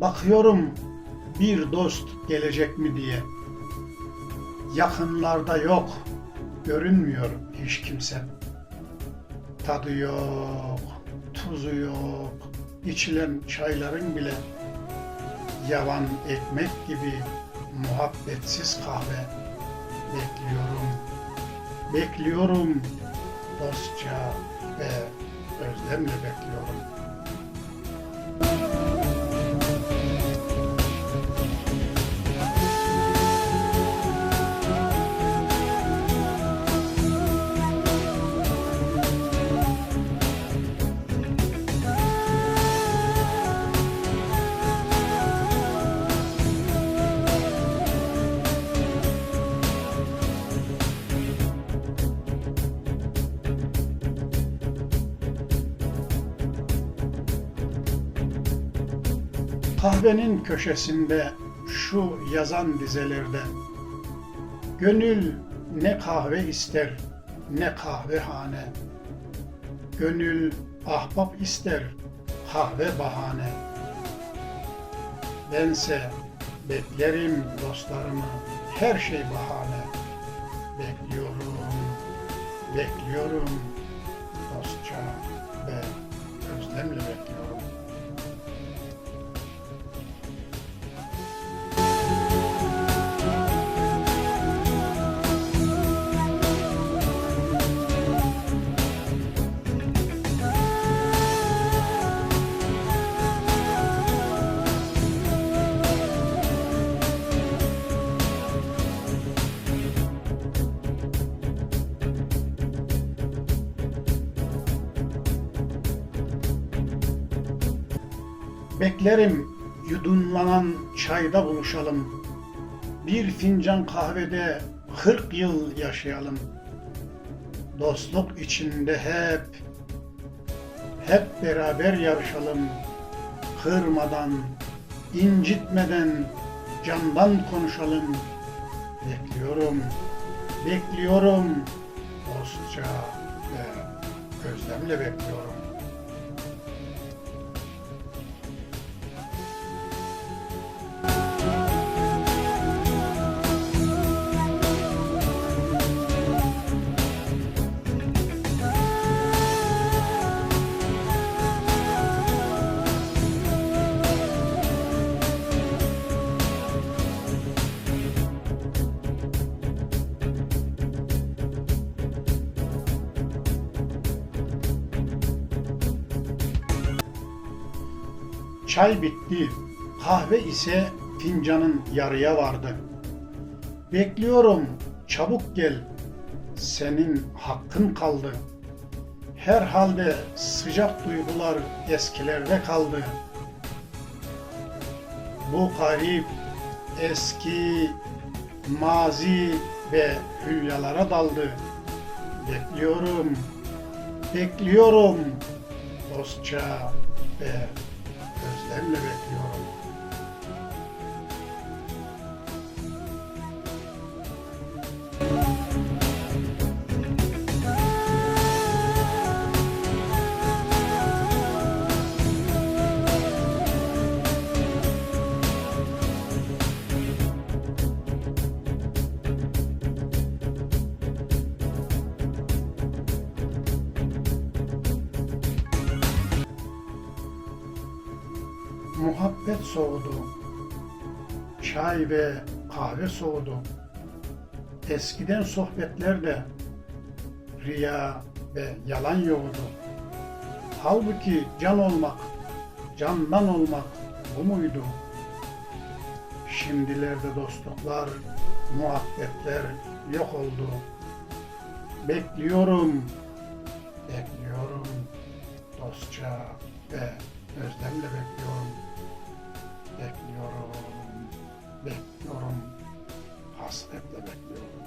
Bakıyorum bir dost gelecek mi diye. Yakınlarda yok, görünmüyor hiç kimse. Tadı yok, tuzu yok, içilen çayların bile yavan ekmek gibi muhabbetsiz kahve bekliyorum. Bekliyorum dostça ve özlemle bekliyorum. Kahvenin köşesinde şu yazan dizelerde Gönül ne kahve ister ne kahvehane. Gönül ahbap ister kahve bahane. Bense beklerim dostlarımı her şey bahane. Bekliyorum, bekliyorum dostça ve özlemle bekliyorum. Beklerim yudumlanan çayda buluşalım. Bir fincan kahvede kırk yıl yaşayalım. Dostluk içinde hep, hep beraber yarışalım. Kırmadan, incitmeden, candan konuşalım. Bekliyorum, bekliyorum. Dostça ve özlemle bekliyorum. Çay bitti, kahve ise fincanın yarıya vardı. Bekliyorum, çabuk gel, senin hakkın kaldı. Herhalde sıcak duygular eskilerde kaldı. Bu garip, eski, mazi ve hülyalara daldı. Bekliyorum, bekliyorum dostça ve özlemle bekliyorum. Muhabbet soğudu. Çay ve kahve soğudu. Eskiden sohbetlerde riya ve yalan yoğdu. Halbuki can olmak, candan olmak bu muydu? Şimdilerde dostluklar, muhabbetler yok oldu. Bekliyorum, bekliyorum dostça ve özlemle bekliyorum. Bekliyorum. Bekliyorum. Hasretle bekliyorum.